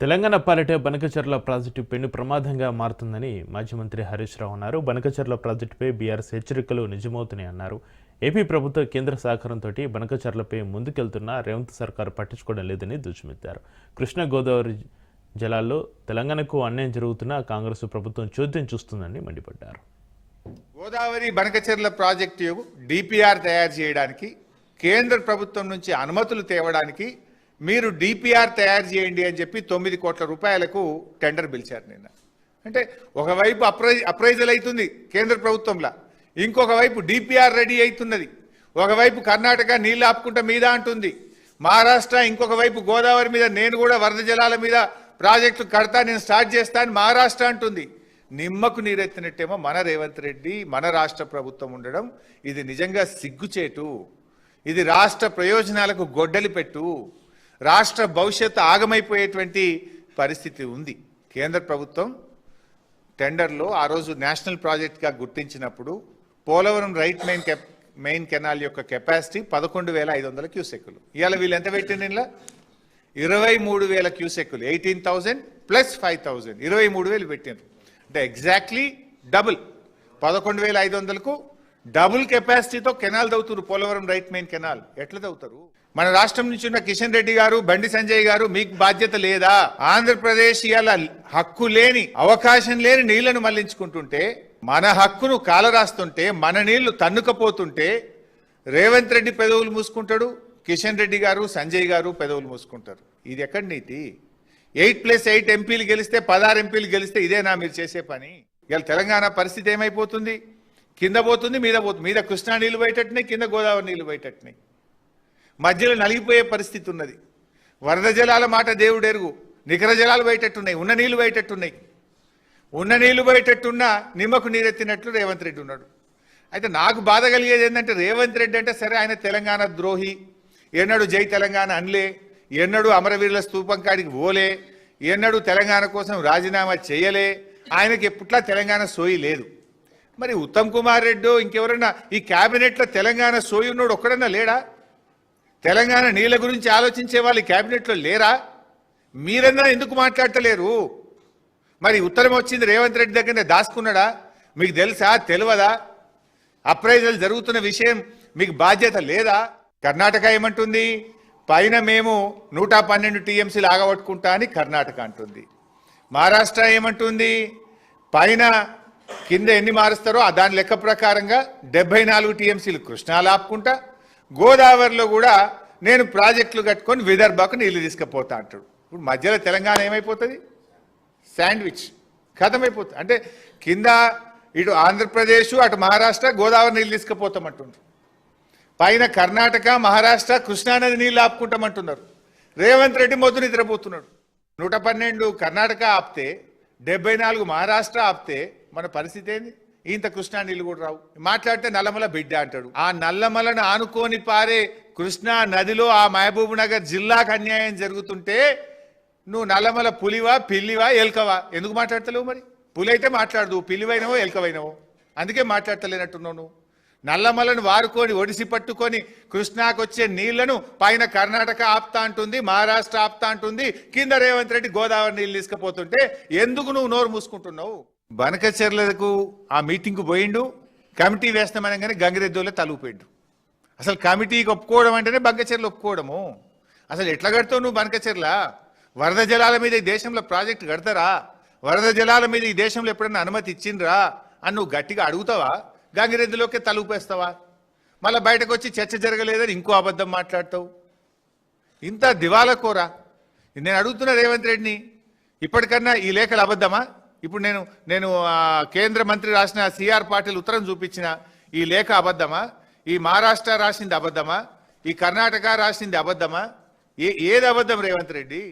Telangana పాలిటే Banakacherla project పెను ప్రమాదంగా మారుతుందని మాజీ మంత్రి హరీష్ రావు అన్నారు. బనకచర్ల ప్రాజెక్టుపై బీఆర్ఎస్ హెచ్చరికలు నిజమవుతున్నాయి అన్నారు. ఏపీ ప్రభుత్వ కేంద్ర సహకారంతో బనకచర్లపై ముందుకెళ్తున్న రేవంత్ సర్కారు పట్టించుకోవడం లేదని దుష్మెత్తారు కృష్ణా గోదావరి జలాల్లో తెలంగాణకు అన్యాయం జరుగుతున్నా కాంగ్రెస్ ప్రభుత్వం చోద్యం చూస్తుందని మండిపడ్డారు. గోదావరి బనకచెర్ల ప్రాజెక్టు డిపిఆర్ తయారు చేయడానికి కేంద్ర ప్రభుత్వం నుంచి అనుమతులు తేవడానికి మీరు డిపిఆర్ తయారు చేయండి అని చెప్పి తొమ్మిది కోట్ల రూపాయలకు టెండర్ పిలిచారు నిన్న. అంటే ఒకవైపు అప్రై అప్రైజల్ అవుతుంది కేంద్ర ప్రభుత్వంలో ఇంకొక వైపు డిపిఆర్ రెడీ అవుతున్నది ఒకవైపు కర్ణాటక నీళ్ళు ఆపుకుంటా మీద అంటుంది. మహారాష్ట్ర ఇంకొక వైపు గోదావరి మీద నేను కూడా వరద జలాల మీద ప్రాజెక్టు కడతా నేను స్టార్ట్ చేస్తా అని మహారాష్ట్ర అంటుంది. నిమ్మకు నీరెత్తినట్టేమో మన రేవంత్ రెడ్డి మన రాష్ట్ర ప్రభుత్వం ఉండడం ఇది నిజంగా సిగ్గుచేటు. ఇది రాష్ట్ర ప్రయోజనాలకు గొడ్డలి పెట్టు. రాష్ట్ర భవిష్యత్తు ఆగమైపోయేటువంటి పరిస్థితి ఉంది. కేంద్ర ప్రభుత్వం టెండర్లో ఆ రోజు నేషనల్ ప్రాజెక్ట్గా గుర్తించినప్పుడు పోలవరం రైట్ మెయిన్ కెప్ మెయిన్ కెనాల్ యొక్క కెపాసిటీ పదకొండు వేల ఐదు వందల క్యూసెక్కులు. ఇవాళ వీళ్ళు ఎంత పెట్టింది ఇలా ఇరవై మూడు వేల క్యూసెక్కులు. Eighteen thousand plus five thousand ఇరవై మూడు వేలు పెట్టినారు అంటే ఎగ్జాక్ట్లీ డబుల్. పదకొండు వేల ఐదు వందలకు డబుల్ కెపాసిటీతో కెనాల్ తవ్వుతారు పోలవరం రైట్ మెయిన్ కెనాల్. ఎట్లా తవ్వుతారు మన రాష్ట్రం నుంచి ఉన్న కిషన్ రెడ్డి గారు బండి సంజయ్ గారు మీకు బాధ్యత లేదా? ఆంధ్రప్రదేశ్ ఇవాళ హక్కు లేని అవకాశం లేని నీళ్ళను మళ్ళించుకుంటుంటే మన హక్కును కాలరాస్తుంటే మన నీళ్ళు తన్నుకపోతుంటే రేవంత్ రెడ్డి పెదవులు మూసుకుంటాడు కిషన్ రెడ్డి గారు సంజయ్ గారు పెదవులు మూసుకుంటారు. ఇది ఎక్కడి నీతి? ఎయిట్ ప్లస్ ఎయిట్ ఎంపీలు గెలిస్తే పదహారు ఎంపీలు గెలిస్తే ఇదేనా మీరు చేసే పని? ఇవాళ తెలంగాణ పరిస్థితి ఏమైపోతుంది? కింద పోతుంది మీద పోతుంది. మీద కృష్ణా నీళ్ళు బయటట్టున్నాయి కింద గోదావరి నీళ్ళు బయటట్టున్నాయి మధ్యలో నలిగిపోయే పరిస్థితి ఉన్నది. వరద జలాల మాట దేవుడు ఎరుగు. నికర జలాలు బయటట్టున్నాయి ఉన్న నీళ్ళు బయటట్టున్నాయి ఉన్న నీళ్ళు బయటట్టున్నా నిమ్మకు నీరెత్తినట్లు రేవంత్ రెడ్డి ఉన్నాడు. అయితే నాకు బాధ కలిగేది ఏంటంటే రేవంత్ రెడ్డి అంటే సరే ఆయన తెలంగాణ ద్రోహి. ఎన్నడు జై తెలంగాణ అనలే. ఎన్నడూ అమరవీరుల స్తూపం కాడికి పోలే. ఎన్నడు తెలంగాణ కోసం రాజీనామా చేయలే. ఆయనకి ఎప్పుట్లా తెలంగాణ సోయి లేదు. మరి ఉత్తమ్ కుమార్ రెడ్డి ఇంకెవరన్నా ఈ క్యాబినెట్లో తెలంగాణ సోయి ఒక్కడన్నా లేడా? తెలంగాణ నీళ్ళ గురించి ఆలోచించే వాళ్ళు ఈ క్యాబినెట్లో లేరా? మీరన్నా ఎందుకు మాట్లాడతలేరు? మరి ఉత్తరం వచ్చింది రేవంత్ రెడ్డి దగ్గరనే దాచుకున్నాడా? మీకు తెలుసా? తెలియదా? అప్రైజల్ జరుగుతున్న విషయం మీకు బాధ్యత లేదా? కర్ణాటక ఏమంటుంది? పైన మేము నూట పన్నెండు టీఎంసీలు ఆగబట్టుకుంటా అని కర్ణాటక అంటుంది. మహారాష్ట్ర ఏమంటుంది? పైన కింద ఎన్ని మారుస్తారో ఆ దాని లెక్క ప్రకారంగా డెబ్బై నాలుగు టీఎంసీలు కృష్ణాలు ఆపుకుంటా గోదావరిలో కూడా నేను ప్రాజెక్టులు కట్టుకొని విదర్భకు నీళ్ళు తీసుకుపోతా అంటాడు. ఇప్పుడు మధ్యలో తెలంగాణ ఏమైపోతుంది? శాండ్విచ్. కథమైపోతుంది. అంటే కింద ఇటు ఆంధ్రప్రదేశ్ అటు మహారాష్ట్ర గోదావరి నీళ్ళు తీసుకుపోతామంటున్నారు పైన కర్ణాటక మహారాష్ట్ర కృష్ణానది నీళ్ళు ఆపుకుంటామంటున్నారు. రేవంత్ రెడ్డి మొద్దు నిద్రపోతున్నాడు. నూట పన్నెండు కర్ణాటక ఆపితే డెబ్బై నాలుగు మహారాష్ట్ర ఆపితే మన పరిస్థితి ఏంది? ఇంత కృష్ణా నీళ్ళు కూడా రావు. మాట్లాడితే నల్లమల బిడ్డ అంటాడు. ఆ నల్లమలను ఆనుకొని పారే కృష్ణా నదిలో ఆ మహబూబ్ నగర్ జిల్లాకు అన్యాయం జరుగుతుంటే నువ్వు నల్లమల పులివా పిల్లివా ఎలుకవా? ఎందుకు మాట్లాడతలేవు మరి? పులి అయితే మాట్లాడదు. పిల్లివైనవో ఎలుకవైనవో? అందుకే మాట్లాడతలేనట్టున్నావు నువ్వు. నల్లమలను వారుకొని ఒడిసి పట్టుకొని కృష్ణాకు వచ్చే నీళ్ళను పైన కర్ణాటక ఆపుతా అంటుంది మహారాష్ట్ర ఆపుతా అంటుంది కింద రేవంత్ రెడ్డి గోదావరి నీళ్ళు తీసుకుపోతుంటే ఎందుకు నువ్వు నోరు మూసుకుంటున్నావు? బనకచర్లకు ఆ మీటింగ్కు పోయిండు. కమిటీ వేస్తామనగానే గంగిరెద్దులే తలుపుపోయిండు అసలు కమిటీకి ఒప్పుకోవడం అంటేనే బంకచర్లు ఒప్పుకోవడము. అసలు ఎట్లా కడతావు నువ్వు బనకచర్ల? వరద జలాల మీద ఈ దేశంలో ప్రాజెక్ట్ కడతారా? వరద జలాల మీద ఈ దేశంలో ఎప్పుడైనా అనుమతి ఇచ్చిండ్రా? అని నువ్వు గట్టిగా అడుగుతావా? గంగిరెద్దులోకే తలుపేస్తావా మళ్ళీ బయటకు వచ్చి చర్చ జరగలేదని ఇంకో అబద్ధం మాట్లాడతావు. ఇంత దివాలా కోరా? నేను అడుగుతున్నా రేవంత్ రెడ్డిని ఇప్పటికన్నా ఈ లేఖలు అబద్ధమా? ఇప్పుడు నేను నేను కేంద్ర మంత్రి రాసిన సిఆర్ పాటిల్ ఉత్తరం చూపించిన ఈ లేఖ అబద్ధమా? ఈ మహారాష్ట్ర రాసింది అబద్ధమా? ఈ కర్ణాటక రాసింది అబద్ధమా? ఏ ఏది అబద్ధం రేవంత్ రెడ్డి?